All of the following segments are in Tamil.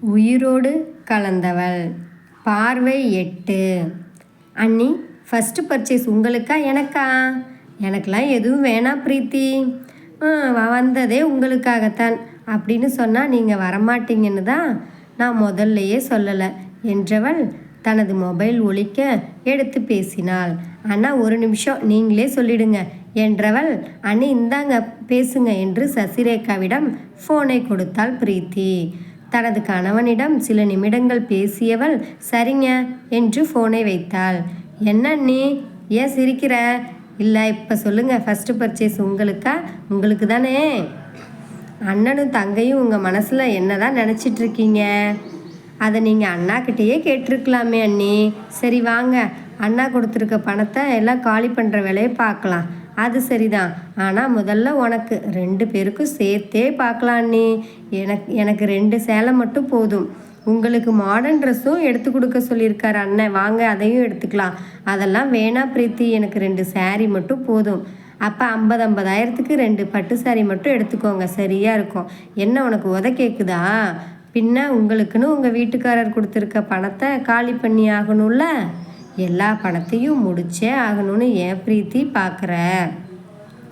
உயிரோடு கலந்தவள். பார்வை எட்டு. அண்ணி ஃபஸ்ட்டு பர்ச்சேஸ் உங்களுக்கா எனக்கா? எனக்கெலாம் எதுவும் வேணாம் பிரீத்தி. வந்ததே உங்களுக்காகத்தான். அப்படின்னு சொன்னால் நீங்கள் வரமாட்டீங்கன்னு தான் நான் முதல்லையே சொல்லலை என்றவள் தனது மொபைல் ஒழிக்க எடுத்து பேசினாள். அண்ணா ஒரு நிமிஷம் நீங்களே சொல்லிடுங்க என்றவள் அண்ணி இந்தாங்க பேசுங்க என்று சசிரேகாவிடம் ஃபோனை கொடுத்தாள் பிரீத்தி. தனது கணவனிடம் சில நிமிடங்கள் பேசியவள் சரிங்க என்று ஃபோனை வைத்தாள். என்ன நீ ஏன் சிரிக்கிற? இல்லை இப்போ சொல்லுங்கள் ஃபஸ்ட்டு பர்ச்சேஸ் உங்களுக்கா? உங்களுக்கு தானே? அண்ணனும் தங்கையும் உங்கள் மனசில் என்னதான் நினச்சிட்டு இருக்கீங்க? அதை நீங்கள் அண்ணாக்கிட்டேயே கேட்டிருக்கலாமே அண்ணி. சரி வாங்க. அண்ணா கொடுத்துருக்க பணத்தை எல்லாம் காலி பண்ணுற வேலையை பார்க்கலாம். அது சரிதான். ஆனால் முதல்ல உனக்கு ரெண்டு பேருக்கும் சேர்த்தே பார்க்கலாம் எனக்கு எனக்கு ரெண்டு சேலை மட்டும் போதும். உங்களுக்கு மாடர்ன் ட்ரெஸ்ஸும் எடுத்து கொடுக்க சொல்லியிருக்காரு அண்ணன். வாங்க அதையும் எடுத்துக்கலாம். அதெல்லாம் வேணா பிரீத்தி எனக்கு ரெண்டு saree மட்டும் போதும். அப்போ ஐம்பது ஐம்பதாயிரத்துக்கு ரெண்டு பட்டு saree மட்டும் எடுத்துக்கோங்க. சரியாக இருக்கும். என்ன உனக்கு உத கேட்குதா பின்ன உங்களுக்குன்னு உங்கள் வீட்டுக்காரர் கொடுத்துருக்க பணத்தை காலி பண்ணி ஆகணும்ல எல்லா படத்தையும் முடிச்சே ஆகணும்னு ஏன் பிரீத்தி பார்க்குற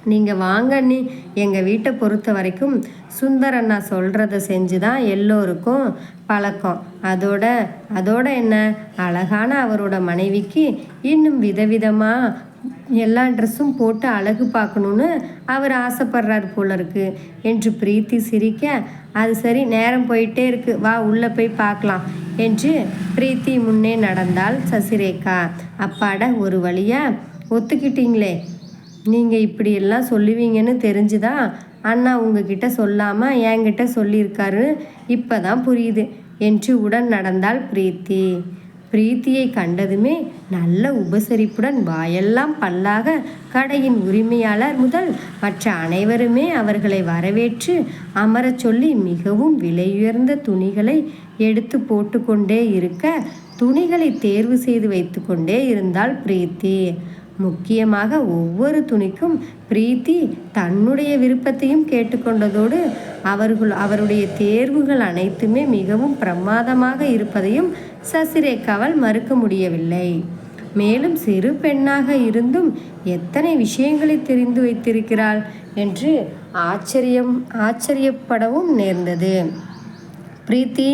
நீங்கள் வாங்க நீ எங்கள் வீட்டை பொறுத்த வரைக்கும் சுந்தர் அண்ணா சொல்கிறத செஞ்சு தான் எல்லோருக்கும் பழக்கம். அதோட அதோட என்ன? அழகான அவரோட மனைவிக்கு இன்னும் விதவிதமாக எல்லா ட்ரெஸ்ஸும் போட்டு அழகு பார்க்கணுன்னு அவர் ஆசைப்படுறார் போல இருக்கு. என்று பிரீத்தி சிரிக்க அது சரி நேரம் போயிட்டே இருக்கு. வா உள்ளே போய் பார்க்கலாம் என்று பிரீத்தி முன்னே நடந்தாள் சசிரேகா. அப்பாட ஒரு வழியா? ஒத்துக்கிட்டீங்களே. நீங்கள் இப்படியெல்லாம் சொல்லுவீங்கன்னு தெரிஞ்சுதான் அண்ணா உங்ககிட்ட சொல்லாமல் என்கிட்ட சொல்லியிருக்காரு. இப்போ தான் புரியுது என்று உடன் நடந்தாள் பிரீத்தி. பிரீத்தியை கண்டதுமே நல்ல உபசரிப்புடன் வாயெல்லாம் பல்லாக கடையின் உரிமையாளர் முதல் மற்ற அனைவருமே அவர்களை வரவேற்று அமரச் சொல்லி மிகவும் விலையுயர்ந்த துணிகளை எடுத்து போட்டுக்கொண்டே இருக்க துணிகளை தேர்வு செய்து வைத்துக்கொண்டே இருந்தாள் பிரீத்தி. முக்கியமாக ஒவ்வொரு துணிக்கும் பிரீத்தி தன்னுடைய விருப்பத்தையும் கேட்டுக்கொண்டதோடு அவர்கள் அவருடைய தேர்வுகள் அனைத்துமே மிகவும் பிரமாதமாக இருப்பதையும் சசிரேகாவால் மறுக்க முடியவில்லை. மேலும் சிறு பெண்ணாக இருந்தும் எத்தனை விஷயங்களை தெரிந்து வைத்திருக்கிறாள் என்று ஆச்சரியம் ஆச்சரியப்படவும் நேர்ந்தது. பிரீத்தி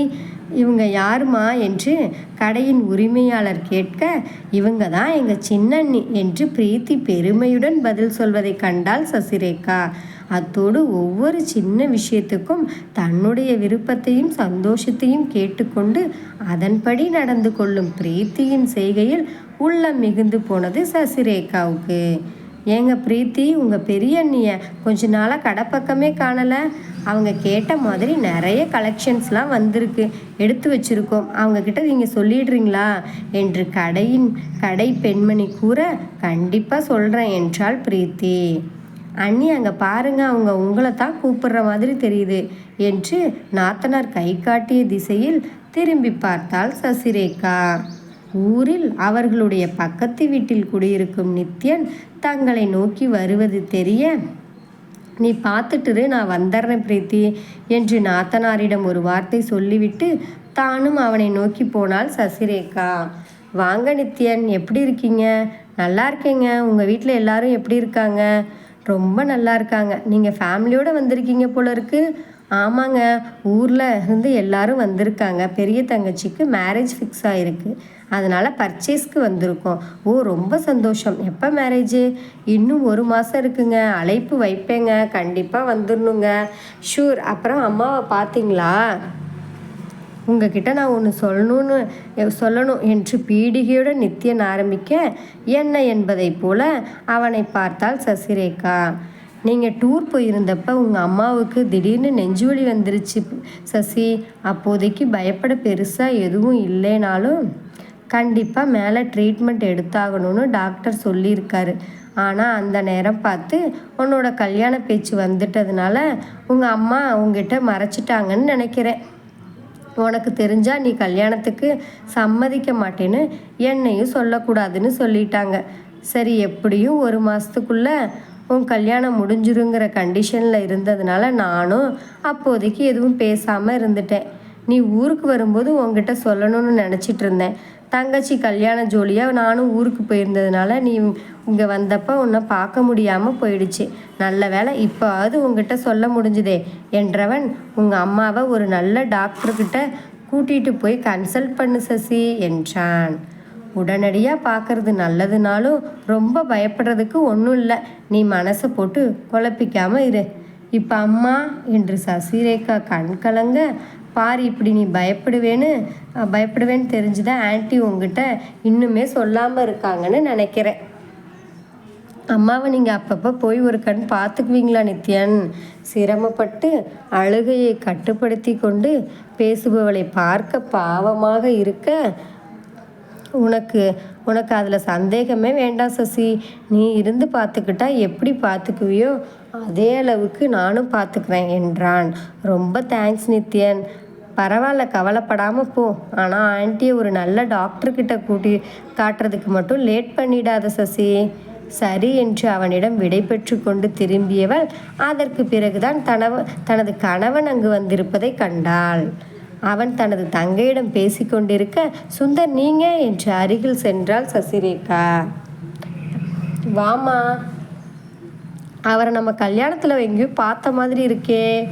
இவங்க யாருமா என்று கடையின் உரிமையாளர் கேட்க இவங்க தான் எங்கள் சின்னண்ணி என்று பிரீத்தி பெருமையுடன் பதில் சொல்வதை கண்டால் சசிரேகா. அத்தோடு ஒவ்வொரு சின்ன விஷயத்துக்கும் தன்னுடைய விருப்பத்தையும் சந்தோஷத்தையும் கேட்டுக்கொண்டு அதன்படி நடந்து கொள்ளும் பிரீத்தியின் செய்கையில் உள்ளம் மிகுந்து போனது சசிரேகாவுக்கு. ஏங்க பிரீத்தி உங்கள் பெரிய அண்ணியை கொஞ்ச நாளாக கடை பக்கமே காணலை. அவங்க கேட்ட மாதிரி நிறைய கலெக்ஷன்ஸ்லாம் வந்திருக்கு. எடுத்து வச்சுருக்கோம். அவங்கக்கிட்ட நீங்கள் சொல்லிடுறீங்களா? என்று கடையின் கடை பெண்மணி கூற கண்டிப்பாக சொல்கிறேன் என்றாள் பிரீத்தி. அண்ணி அங்கே பாருங்க. அவங்க உங்களை தான் கூப்பிடுற மாதிரி தெரியுது என்று நாத்தனார் கை காட்டிய திசையில் திரும்பி பார்த்தாள் சசிரேகா. ஊரில் அவர்களுடைய பக்கத்து வீட்டில் குடியிருக்கும் நித்யன் தங்களை நோக்கி வருவது தெரிய நீ பார்த்துட்டுரு நான் வந்துடுறேன் பிரீத்தி என்று நாத்தனாரிடம் ஒரு வார்த்தை சொல்லிவிட்டு தானும் அவனை நோக்கி போனாள் சசிரேகா. வாங்க நித்யன் எப்படி இருக்கீங்க? நல்லா இருக்கேங்க. உங்கள் வீட்டில் எல்லாரும் எப்படி இருக்காங்க? ரொம்ப நல்லா இருக்காங்க. நீங்கள் ஃபேமிலியோடு வந்திருக்கீங்க போல இருக்குது ஆமாங்க. ஊரில் இருந்து எல்லாரும் வந்திருக்காங்க. பெரிய தங்கச்சிக்கு மேரேஜ் ஃபிக்ஸ் ஆகிருக்கு அதனால் பர்ச்சேஸ்க்கு வந்திருக்கோம். ஓ ரொம்ப சந்தோஷம். எப்போ மேரேஜு இன்னும் ஒரு மாதம் இருக்குங்க. அழைப்பு வைப்பேங்க. கண்டிப்பாக வந்துடணுங்க ஷூர் அப்புறம் அம்மாவை பார்த்தீங்களா? உங்ககிட்ட நான் ஒன்று சொல்லணும்னு சொல்லணும் என்று பீடிகையுடன் நித்யன் ஆரம்பிக்க என்ன என்பதைப் போல அவனை பார்த்தால் சசிரேகா. நீங்கள் டூர் போயிருந்தப்ப உங்கள் அம்மாவுக்கு திடீர்னு நெஞ்சுவலி வந்துருச்சு சசி. அப்போதைக்கு பயப்பட பெருசாக எதுவும் இல்லைனாலும் கண்டிப்பாக மேலே ட்ரீட்மெண்ட் எடுத்தாகணும்னு டாக்டர் சொல்லியிருக்காரு. ஆனால் அந்த நேரம் பார்த்து உன்னோட கல்யாண பேச்சு வந்துட்டதுனால உங்கள் அம்மா உங்ககிட்ட மறைச்சிட்டாங்கன்னு நினைக்கிறேன். உனக்கு தெரிஞ்சால் நீ கல்யாணத்துக்கு சம்மதிக்க மாட்டேன்னு என்னையும் சொல்லக்கூடாதுன்னு சொல்லிட்டாங்க. சரி எப்படியும் ஒரு மாதத்துக்குள்ளே உன் கல்யாணம் முடிஞ்சிருங்கிற கண்டிஷனில் இருந்ததுனால நானும் அப்போதைக்கு எதுவும் பேசாமல் இருந்துட்டேன். நீ ஊருக்கு வரும்போது உங்ககிட்ட சொல்லணும்னு நினச்சிட்டு இருந்தேன். தங்கச்சி கல்யாண ஜோலியாக நானும் ஊருக்கு போயிருந்ததுனால நீ இங்கே வந்தப்போ உன்னை பார்க்க முடியாமல் போயிடுச்சு. நல்ல வேளை இப்போவாவது உங்ககிட்ட சொல்ல முடிஞ்சுதே என்றவன் உங்கள் அம்மாவை ஒரு நல்ல டாக்டர்கிட்ட கூட்டிகிட்டு போய் கன்சல்ட் பண்ணு சசி என்றான். உடனடியாக பார்க்கறது நல்லதுனாலும் ரொம்ப பயப்படுறதுக்கு ஒன்றும் இல்லை. நீ மனசை போட்டு குழப்பிக்காமல் இரு. இப்போ அம்மா என்று சசிரேகா கண் கலங்க பாரு இப்படி நீ பயப்படுவேன்னு பயப்படுவேன்னு தெரிஞ்சுதான் ஆன்ட்டி உங்ககிட்ட இன்னுமே சொல்லாமல் இருக்காங்கன்னு நினைக்கிறேன். அம்மாவை நீங்கள் அப்பப்போ போய் ஒரு கண் பார்த்துக்குவீங்களா நித்யன்? சிரமப்பட்டு அழுகையை கட்டுப்படுத்தி கொண்டு பேசுபவளை பார்க்க பாவமாக இருக்க உனக்கு உனக்கு அதில் சந்தேகமே வேண்டாம் சசி. நீ இருந்து பார்த்துக்கிட்டா எப்படி பார்த்துக்குவியோ? அதே அளவுக்கு நானும் பார்த்துக்கிறேன் என்றான். ரொம்ப தேங்க்ஸ் நித்யன். பரவாயில்ல கவலைப்படாமல் போ. ஆனால் ஆண்டியை ஒரு நல்ல டாக்டர்கிட்ட கூட்டி காட்டுறதுக்கு மட்டும் லேட் பண்ணிடாத சசி. சரி என்று அவனிடம் விடைபெற்று கொண்டு திரும்பியவள் அதற்கு பிறகுதான் தனவ தனது கணவன் அங்கு வந்திருப்பதை கண்டாள். அவன் தனது தங்கையிடம் பேசிக்கொண்டிருக்க சுந்தர் நீங்க? என்று அருகில் சென்றாள் சசிரேகா. வாமா அவரை நம்ம கல்யாணத்தில் எங்கேயோ பார்த்த மாதிரி இருக்கே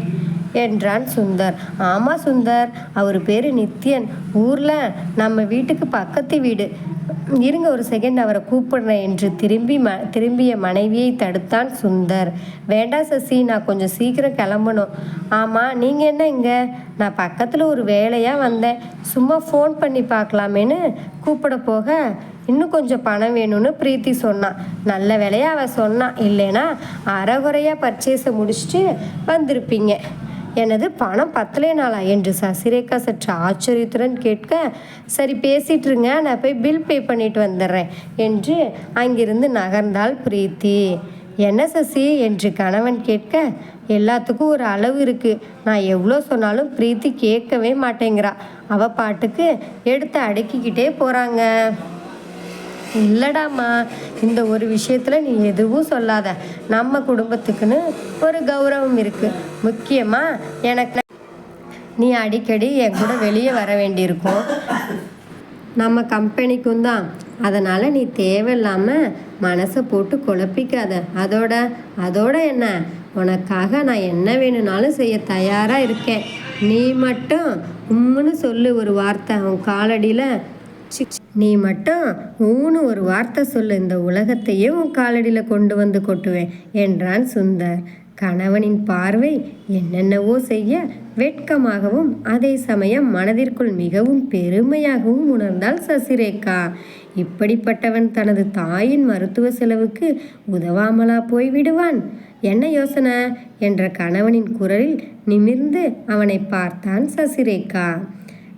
என்றான் சுந்தர். ஆமாம் சுந்தர் அவர் பேர் நித்யன். ஊரில் நம்ம வீட்டுக்கு பக்கத்து வீடு. இருங்க ஒரு செகண்ட் அவரை கூப்பிடுறேன் என்று திரும்பி ம திரும்பிய மனைவியை தடுத்தான் சுந்தர். வேண்டாம் சசி நான் கொஞ்சம் சீக்கிரம் கிளம்பணும். ஆமாம் நீங்கள் என்ன இங்கே? நான் பக்கத்தில் ஒரு வேலையாக வந்தேன். சும்மா ஃபோன் பண்ணி பார்க்கலாமேன்னு கூப்பிட போக இன்னும் கொஞ்சம் பணம் வேணும்னு பிரீத்தி சொன்னான். நல்ல வேலையாக அவள் சொன்னான் இல்லைன்னா அறகுறையாக பர்ச்சேஸை முடிச்சுட்டு வந்திருப்பீங்க. எனது பணம் பத்தலே நாளா என்று சசிரேகா சற்று ஆச்சரியத்துடன் கேட்க சரி பேசிட்டுருங்க நான் போய் பில் பே பண்ணிட்டு வந்துடுறேன் என்று அங்கிருந்து நகர்ந்தாள் பிரீத்தி. என்ன சசி? என்று கணவன் கேட்க எல்லாத்துக்கும் ஒரு அளவு இருக்குது நான் எவ்வளோ சொன்னாலும் பிரீத்தி கேட்கவே மாட்டேங்கிறா. அவ பாட்டுக்கு எடுத்து அடுக்கிக்கிட்டே போகிறாங்க இல்லடாம்மா இந்த ஒரு விஷயத்தில் நீ எதுவும் சொல்லாத. நம்ம குடும்பத்துக்குன்னு ஒரு கௌரவம் இருக்குது முக்கியமாக எனக்கு நீ அடிக்கடி என் கூட வெளியே வர வேண்டியிருக்கும். நம்ம கம்பெனிக்கும் தான். அதனால் நீ தேவையில்லாமல் மனசை போட்டு குழப்பிக்காத. அதோட அதோட என்ன? உனக்காக நான் என்ன வேணும்னாலும் செய்ய தயாராக இருக்கேன். நீ மட்டும் உம்முன்னு சொல்லு ஒரு வார்த்தை. உன் காலடியில் சி, நீ மட்டும் ஊன்னு ஒரு வார்த்தை சொல்லு இந்த உலகத்தையே உன் காலடியில் கொண்டு வந்து கொட்டுவேன் என்றான் சுந்தர். கணவனின் பார்வை என்னென்னவோ செய்ய வெட்கமாகவும் அதே சமயம் மனதிற்குள் மிகவும் பெருமையாகவும் உணர்ந்தாள் சசிரேகா. இப்படிப்பட்டவன் தனது தாயின் மருத்துவ செலவுக்கு உதவாமலா போய் விடுவான் என்ன யோசனை? என்ற கணவனின் குரலில் நிமிர்ந்து அவனை பார்த்தான் சசிரேகா.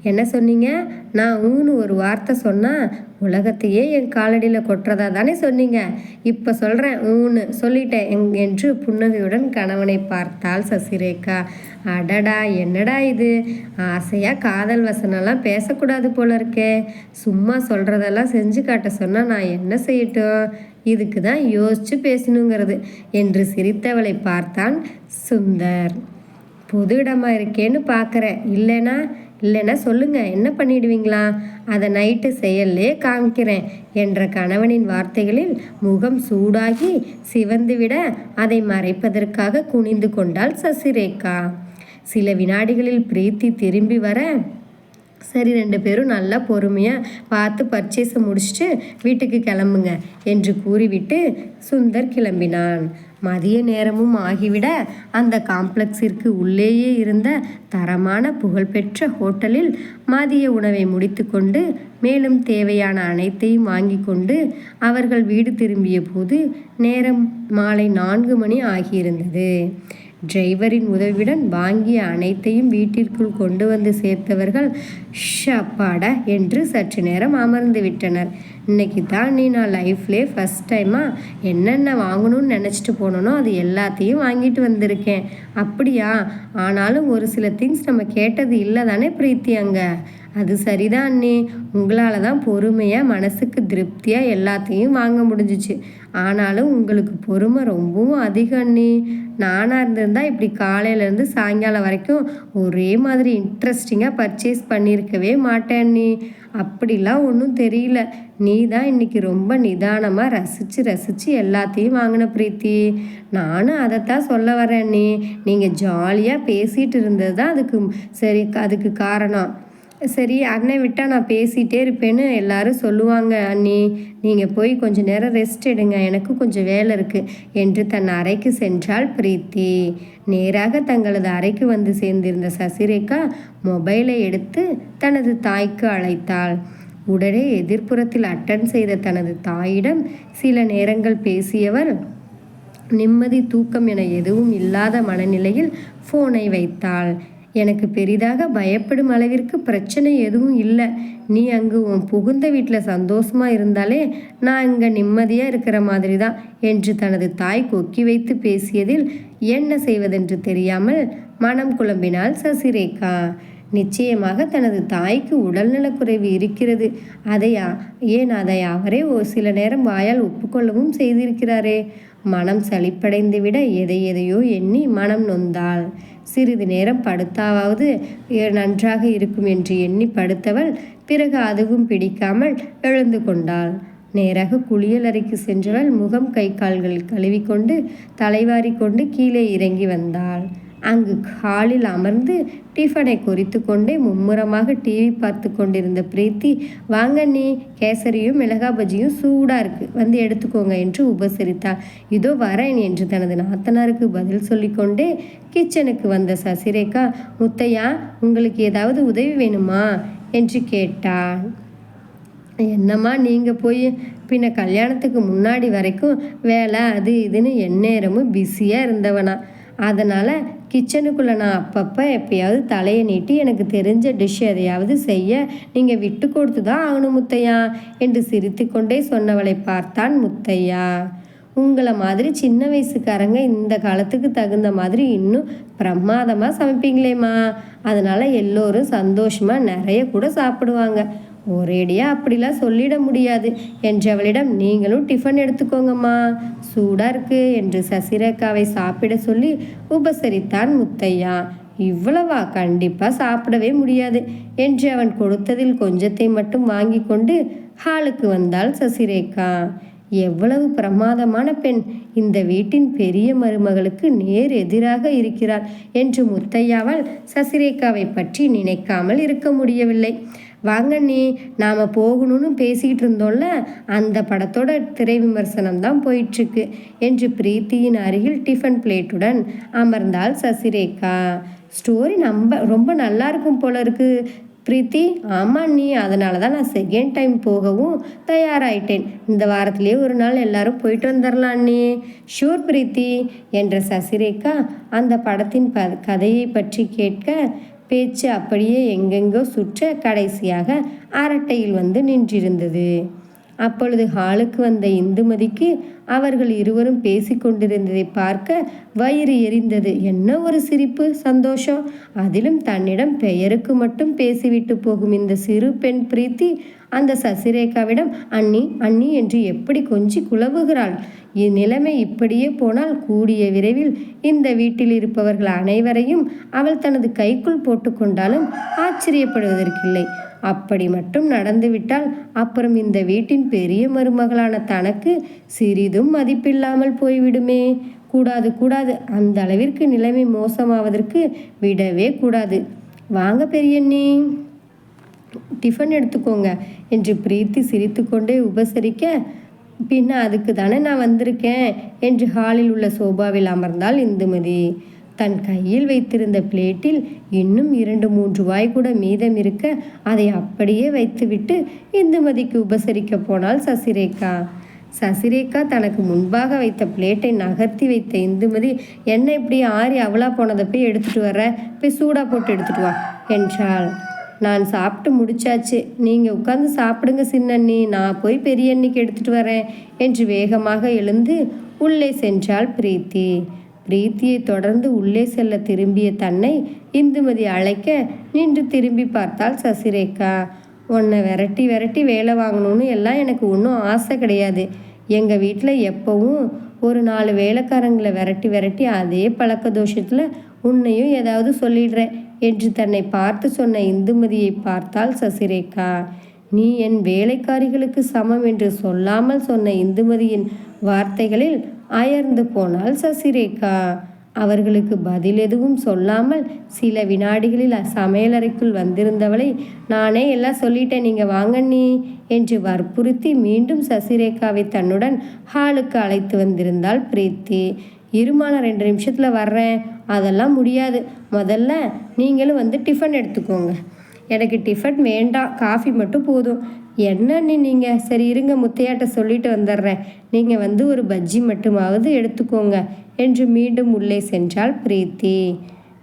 என்ன சொன்னீங்க? நான் ஊன்னு ஒரு வார்த்தை சொன்னால் உலகத்தையே என் காலடியில் கொட்டுறதா தானே சொன்னீங்க. இப்போ சொல்கிறேன் ஊன்னு. சொல்லிட்டேன் எங்- என்று புன்னகையுடன் கணவனை பார்த்தாள் சசிரேகா. அடடா என்னடா இது? ஆசையாக காதல் வசனம்லாம் பேசக்கூடாது போல இருக்கே. சும்மா சொல்கிறதெல்லாம் செஞ்சு காட்ட சொன்னால் நான் என்ன செய்யட்டும்? இதுக்கு தான் யோசித்து பேசணுங்கிறது என்று சிரித்தவளை பார்த்தான் சுந்தர். பொது இடமா இருக்கேன்னு பார்க்குறேன் இல்லைன்னா இல்லைன்னா சொல்லுங்க என்ன பண்ணிடுவீங்களா? அதை நைட்டு செயல்லே காமிக்கிறேன் என்ற கணவனின் வார்த்தைகளில் முகம் சூடாகி சிவந்துவிட அதை மறைப்பதற்காக குனிந்து கொண்டாள் சசிரேகா. சில வினாடிகளில் பிரீத்தி திரும்பி வர சரி ரெண்டு பேரும் நல்லா பொறுமையாக பார்த்து பர்ச்சேஸை முடிச்சுட்டு வீட்டுக்கு கிளம்புங்க என்று கூறிவிட்டு சுந்தர் கிளம்பினான். மதிய நேரமும் ஆகிவிட அந்த காம்ப்ளெக்ஸிற்கு உள்ளேயே இருந்த தரமான புகழ்பெற்ற ஹோட்டலில் மதிய உணவை முடித்துக்கொண்டு மேலும் தேவையான அனைத்தையும் வாங்கி கொண்டு அவர்கள் வீடு திரும்பிய போது நேரம் மாலை நான்கு மணி ஆகியிருந்தது. டிரைவரின் உதவியுடன் வாங்கிய அனைத்தையும் வீட்டிற்குள் கொண்டு வந்து சேர்த்தவர்கள் ஷப்பாடா என்று சற்று நேரம் அமர்ந்து விட்டனர். இன்னைக்கு தான் நீ நான் லைஃப்லேயே ஃபஸ்ட் டைமாக என்னென்ன வாங்கணும்னு நினச்சிட்டு போனோனோ அது எல்லாத்தையும் வாங்கிட்டு வந்திருக்கேன். அப்படியா? ஆனாலும் ஒரு சில திங்ஸ் நம்ம கேட்டது இல்லை தானே பிரீத்தி அங்கே? அது சரிதான் அண்ணே. உங்களால் தான் பொறுமையாக மனசுக்கு திருப்தியாக எல்லாத்தையும் வாங்க முடிஞ்சிச்சு. ஆனாலும் உங்களுக்கு பொறுமை ரொம்பவும் அதிகம் அண்ணி. நானாக இருந்திருந்தால் இப்படி காலையிலேருந்து சாயங்காலம் வரைக்கும் ஒரே மாதிரி இன்ட்ரெஸ்டிங்காக பர்ச்சேஸ் பண்ணியிருக்கவே மாட்டேன் அண்ணி. அப்படிலாம் ஒன்றும் தெரியல. நீ தான் இன்றைக்கி ரொம்ப நிதானமாக ரசித்து ரசித்து எல்லாத்தையும் வாங்கின பிரீத்தி. நானும் அதைத்தான் சொல்ல வரேன் அண்ணி. நீங்கள் ஜாலியாக பேசிகிட்டு இருந்தது தான் அதுக்கு சரி அதுக்கு காரணம். சரி அண்ணன் விட்டால் நான் பேசிகிட்டே இருப்பேன்னு எல்லாரும் சொல்லுவாங்க. அண்ணி நீங்கள் போய் கொஞ்ச நேரம் ரெஸ்ட் எடுங்க. எனக்கு கொஞ்சம் வேலை இருக்குது என்று தன் அறைக்கு சென்றாள் பிரீத்தி. நேராக தங்களது அறைக்கு வந்து சேர்ந்திருந்த சசிரேகா மொபைலை எடுத்து தனது தாய்க்கு அழைத்தாள். உடனே எதிர்ப்புறத்தில் அட்டன் செய்த தனது தாயிடம் சில நேரங்கள் பேசியவர் நிம்மதி தூக்கம் என எதுவும் இல்லாத மனநிலையில் ஃபோனை வைத்தாள். எனக்கு பெரிதாக பயப்படும் அளவிற்கு பிரச்சனை எதுவும் இல்லை. நீ அங்கு உன் புகுந்த வீட்டில் சந்தோஷமா இருந்தாலே நான் இங்கே நிம்மதியாக இருக்கிற மாதிரி தான் என்று தனது தாய் கொக்கி வைத்து பேசியதில் என்ன செய்வதென்று தெரியாமல் மனம் குழம்பினாள் சசிரேகா. நிச்சயமாக தனது தாய்க்கு உடல்நலக்குறைவு இருக்கிறது. அதையா? ஏன் அதை அவரே ஒரு சில நேரம் வாயால் ஒப்புக்கொள்ளவும் செய்திருக்கிறாரே. மனம் சளிப்படைந்துவிட எதை எதையோ எண்ணி மனம் நொந்தாள். சிறிது நேரம் படுத்தாவது நன்றாக இருக்கும் என்று எண்ணி படுத்தவள் பிறகு அதுவும் பிடிக்காமல் எழுந்து கொண்டாள். நேராக குளியலறைக்கு சென்றவள் முகம் கை கால்கள் கழுவிக்கொண்டு தலைவாரி கொண்டு கீழே இறங்கி வந்தாள். அங்கு ஹாலில் அமர்ந்து டிஃபனை குறித்து கொண்டே மும்முரமாக டிவி பார்த்து கொண்டிருந்த பிரீத்தி வாங்க நீ கேசரியும் மிளகா பஜ்ஜியும் சூடாக இருக்கு வந்து எடுத்துக்கோங்க என்று உபசரித்தாள். இதோ வரேன் என்று தனது நாத்தனாருக்கு பதில் சொல்லிக்கொண்டே கிச்சனுக்கு வந்த சசிரேகா முத்தையா உங்களுக்கு ஏதாவது உதவி வேணுமா? என்று கேட்டாள். என்னம்மா நீங்கள் போய் பின்ன கல்யாணத்துக்கு முன்னாடி வரைக்கும் வேலை அது இதுன்னு எந்நேரமும் பிஸியாக இருந்தவனா. அதனால் கிச்சனுக்குள்ளே நான் அப்பப்போ எப்பயாவது தலையை நீட்டி எனக்கு தெரிஞ்ச டிஷ் எதையாவது செய்ய நீங்கள் விட்டு கொடுத்து தான் ஆகணும் முத்தையா? என்று சிரித்து கொண்டே சொன்னவளை பார்த்தான் முத்தையா. உங்களை மாதிரி சின்ன வயசுக்காரங்க இந்த காலத்துக்கு தகுந்த மாதிரி இன்னும் பிரமாதமாக சமைப்பீங்களேம்மா. அதனால் எல்லோரும் சந்தோஷமாக நிறைய கூட சாப்பிடுவாங்க. ஒரேடியாக அப்படிலாம் சொல்லிட முடியாது. என்றவளிடம் நீங்களும் டிஃபன் எடுத்துக்கோங்கம்மா. சூடாக இருக்கு என்று சசிரேகாவை சாப்பிட சொல்லி உபசரித்தான் முத்தையா. இவ்வளவா? கண்டிப்பாக சாப்பிடவே முடியாது என்று அவன் கொடுத்ததில் கொஞ்சத்தை மட்டும் வாங்கி கொண்டு ஹாலுக்கு வந்தாள் சசிரேகா. எவ்வளவு பிரமாதமான பெண். இந்த வீட்டின் பெரிய மருமகளுக்கு நேர் எதிராக இருக்கிறார் என்று முத்தையாவால் சசிரேகாவை பற்றி நினைக்காமல் இருக்க முடியவில்லை. வாங்க நீ நாம் போகணும்னு பேசிக்கிட்டு இருந்தோம்ல அந்த படத்தோட திரை விமர்சனம் தான் போயிட்டுருக்கு என்று பிரீத்தியின் அருகில் டிஃபன் பிளேட்டுடன் அமர்ந்தாள் சசிரேகா. ஸ்டோரி நம்ப ரொம்ப நல்லா இருக்கும் போல இருக்கு பிரீத்தி ஆமாம் நீ அதனால தான் நான் செகண்ட் டைம் போகவும் தயாராயிட்டேன். இந்த வாரத்திலேயே ஒரு நாள் எல்லாரும் போயிட்டு வந்துடலாம் நீ. ஷூர் பிரீத்தி என்ற சசிரேகா அந்த படத்தின் ப கதையை பற்றி கேட்க பேச்சு அப்படியே எங்கெங்கோ சுற்ற கடைசியாக அரட்டையில் வந்து நின்றிருந்தது. அப்பொழுது ஹாலுக்கு வந்த இந்துமதிக்கு அவர்கள் இருவரும் பேசிக்கொண்டிருந்ததை பார்க்க வயிறு எரிந்தது. என்ன ஒரு சிரிப்பு சந்தோஷம்? அதிலும் தன்னிடம் பெயருக்கு மட்டும் பேசிவிட்டு போகும் இந்த சிறு பெண் பிரீத்தி அந்த சசிரேகாவிடம் அண்ணி அண்ணி என்று எப்படி கொஞ்சி குழவுகிறாள்? இந்நிலைமை இப்படியே போனால் கூடிய விரைவில் இந்த வீட்டில் இருப்பவர்கள் அனைவரையும் அவள் தனது கைக்குள் போட்டுக்கொண்டாலும் ஆச்சரியப்படுவதற்கில்லை. அப்படி மட்டும் நடந்துவிட்டால் அப்புறம் இந்த வீட்டின் பெரிய மருமகளான தனக்கு சிறிதும் மதிப்பில்லாமல் போய்விடுமே. கூடாது கூடாது. அந்த அளவிற்கு நிலைமை மோசமாவதற்கு விடவே கூடாது. வாங்க பெரியண்ணி. டிஃபன் எடுத்துக்கோங்க என்று பிரீத்தி சிரித்துக்கொண்டே உபசரிக்க பின்ன அதுக்கு தானே நான் வந்திருக்கேன் என்று ஹாலில் உள்ள சோபாவில் அமர்ந்தாள் இந்துமதி. தன் கையில் வைத்திருந்த பிளேட்டில் இன்னும் இரண்டு மூன்று வாய் கூட மீதம் இருக்க அதை அப்படியே வைத்துவிட்டு இந்துமதிக்கு உபசரிக்க போனாள் சசிரேகா. சசிரேகா தனக்கு முன்பாக வைத்த பிளேட்டை நகர்த்தி வைத்த இந்துமதி என்ன இப்படி ஆறி அவளா போனதை போய் எடுத்துட்டு வர போய் சூடா போட்டு எடுத்துட்டு வா என்றாள். நான் சாப்பிட்டு முடிச்சாச்சு. நீங்கள் உட்காந்து சாப்பிடுங்க சின்னண்ணி. நான் போய் பெரிய அண்ணிக்கு எடுத்துட்டு வரேன் என்று வேகமாக எழுந்து உள்ளே சென்றாள் பிரீத்தி. பிரீத்தியை தொடர்ந்து உள்ளே செல்ல திரும்பிய தன்னை இந்துமதி அழைக்க நின்று திரும்பி பார்த்தாள் சசிரேகா. உன்னை விரட்டி விரட்டி வேலை வாங்கணும்னு எல்லாம் எனக்கு ஒன்றும் ஆசை கிடையாது. எங்கள் வீட்டில் எப்போவும் ஒரு நாலு வேலைக்காரங்களை விரட்டி விரட்டி அதே பழக்க தோஷத்தில் உன்னையும் ஏதாவது சொல்லிடுறேன் என்று தன்னை பார்த்து சொன்ன இந்துமதியை பார்த்தாள் சசிரேகா. நீ என் வேலைக்காரிகளுக்கு சமம் என்று சொல்லாமல் சொன்ன இந்துமதியின் வார்த்தைகளில் அயர்ந்து போனாள் சசிரேகா அவர்களுக்கு பதில் எதுவும் சொல்லாமல் சில வினாடிகளில் சமையலறைக்குள் வந்திருந்தவளை நானே எல்லாம் சொல்லிட்டேன் நீங்கள் வாங்க நீ என்று வற்புறுத்தி மீண்டும் சசிரேகாவை தன்னுடன் ஹாலுக்கு அழைத்து வந்திருந்தாள் பிரீத்தி. இருமான ரெண்டு நிமிஷத்தில் வர்றேன். அதெல்லாம் முடியாது. முதல்ல நீங்களும் வந்து டிஃபன் எடுத்துக்கோங்க. எனக்கு டிஃபன் வேண்டாம் காஃபி மட்டும் போதும். என்னன்னு நீங்கள் சரி இருங்க முத்தையாட்ட சொல்லிட்டு வந்துடுறேன். நீங்கள் வந்து ஒரு பஜ்ஜி மட்டுமாவது எடுத்துக்கோங்க என்று மீண்டும் உள்ளே சென்றாள் பிரீத்தி.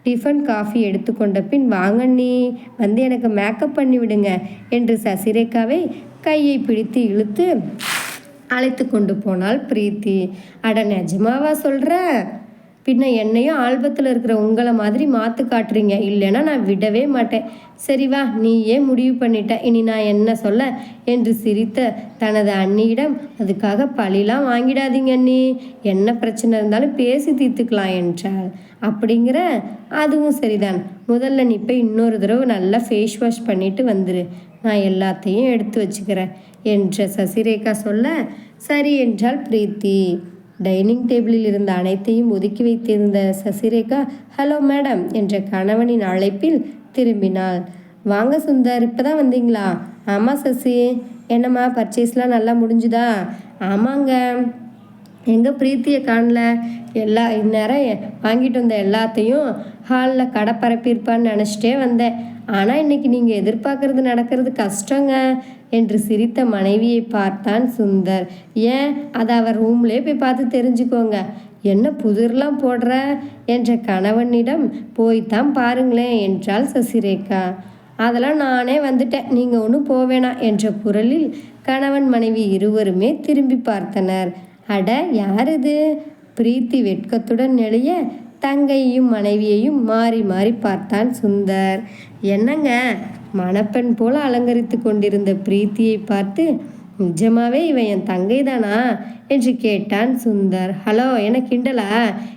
டிஃபன் காஃபி எடுத்துக்கொண்ட பின் வாங்க நீ வந்து எனக்கு மேக்கப் பண்ணி விடுங்க என்று சசிரேகாவை கையை பிடித்து இழுத்து அழைத்து கொண்டு போனாள் பிரீத்தி. அட நிஜமாவா சொல்கிற பின்ன என்னையும் ஆல்பத்தில் இருக்கிற உங்களை மாதிரி மாற்று காட்டுறீங்க. இல்லைன்னா நான் விடவே மாட்டேன். சரி வா நீ ஏன் முடிவு பண்ணிட்ட. இனி நான் என்ன சொல்ல? என்று சிரித்த தனது அண்ணியிடம் அதுக்காக பழிலாம் வாங்கிடாதீங்க அண்ணி. என்ன பிரச்சனை இருந்தாலும் பேசி தீர்த்துக்கலாம் என்றாள். அப்படிங்கிற அதுவும் சரிதான். முதல்ல நீ போய் இன்னொரு தடவை நல்லா ஃபேஸ் வாஷ் பண்ணிட்டு வந்துரு. நான் எல்லாத்தையும் எடுத்து வச்சுக்கிறேன் என்ற சசிரேகா சொல்ல சரி என்றாள் பிரீத்தி. டைனிங் டேபிளில் இருந்த அனைத்தையும் ஒதுக்கி வைத்திருந்த சசிரேகா ஹலோ மேடம் என்ற கணவனின் அழைப்பில் திரும்பினாள். வாங்க சுந்தர் இப்போ தான் வந்தீங்களா? ஆமாம் சசி என்னம்மா பர்ச்சேஸ்லாம் நல்லா முடிஞ்சுதா? ஆமாங்க. எங்கள் பிரீத்தியை காணல? எல்லா இந்நேரம் வாங்கிட்டு வந்த எல்லாத்தையும் ஹாலில் கடை பரப்பியிருப்பான்னு நினச்சிட்டே வந்தேன். ஆனால் இன்னைக்கு நீங்கள் எதிர்பார்க்கறது நடக்கிறது கஷ்டங்க என்று சிரித்த மனைவியை பார்த்தான் சுந்தர். ஏன்? அதை அவர் ரூம்லேயே போய் பார்த்து தெரிஞ்சுக்கோங்க. என்ன புதிர்லாம் போடுற? என்ற கணவனிடம் போய்த்தான் பாருங்களேன் என்றாள் சசிரேகா. அதெல்லாம் நானே வந்துட்டேன். நீங்கள் ஒன்றும் போவேணாம் என்ற குரலில் கணவன் மனைவி இருவருமே திரும்பி பார்த்தனர். அட யார் இது பிரீத்தி வெட்கத்துடன் நெளிய தங்கையையும் மனைவியையும் மாறி மாறி பார்த்தான் சுந்தர். என்னங்க? மணப்பெண் போல அலங்கரித்து கொண்டிருந்த பிரீத்தியை பார்த்து நிஜமாவே இவன் என் தங்கை தானா என்று கேட்டான் சுந்தர். ஹலோ என கிண்டலா?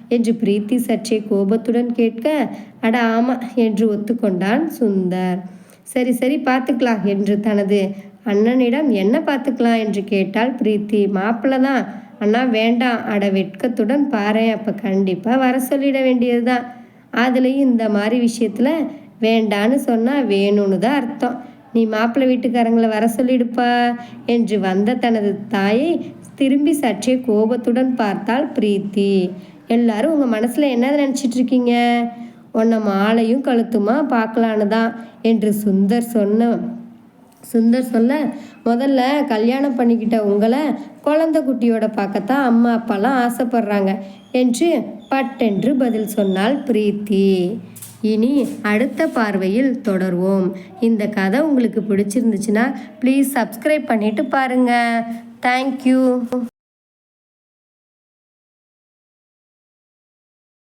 என்று பிரீத்தி சற்றே கோபத்துடன் கேட்க அட ஆமா என்று ஒத்துக்கொண்டான் சுந்தர். சரி சரி பார்த்துக்கலாம் என்று தனது அண்ணனிடம் என்ன பார்த்துக்கலாம்? என்று கேட்டால் பிரீத்தி. மாப்பிள்ள தான் அண்ணா வேண்டாம் அட வெட்கத்துடன் பாரு அப்போ கண்டிப்பாக வர சொல்லிட வேண்டியது தான் அதுலேயும் இந்த மாதிரி விஷயத்தில் வேண்டான்னு சொன்னால் வேணும்னு தான் அர்த்தம். நீ மாப்பிள்ளை வீட்டுக்காரங்களை வர சொல்லிடுப்பா என்று வந்த தனது தாயை திரும்பி சற்றே கோபத்துடன் பார்த்தாள் பிரீத்தி. எல்லாரும் உங்கள் மனசில் என்ன நினச்சிட்டு இருக்கீங்க? உன்னை மாலையும் கழுத்துமா பார்க்கலான்னு தான் என்று சுந்தர் சொன்ன சுந்தர் சொல்ல முதல்ல கல்யாணம் பண்ணிக்கிட்ட உங்களை குழந்த குட்டியோட பார்க்கத்தான் அம்மா அப்பாலாம் ஆசைப்படுறாங்க என்று பட்டென்று பதில் சொன்னாள் பிரீத்தி. இனி அடுத்த பார்வையில் தொடர்வோம். இந்த கதை உங்களுக்கு பிடிச்சிருந்துச்சுன்னா ப்ளீஸ் சப்ஸ்கிரைப் பண்ணிட்டு பாருங்கள் தேங்க்யூ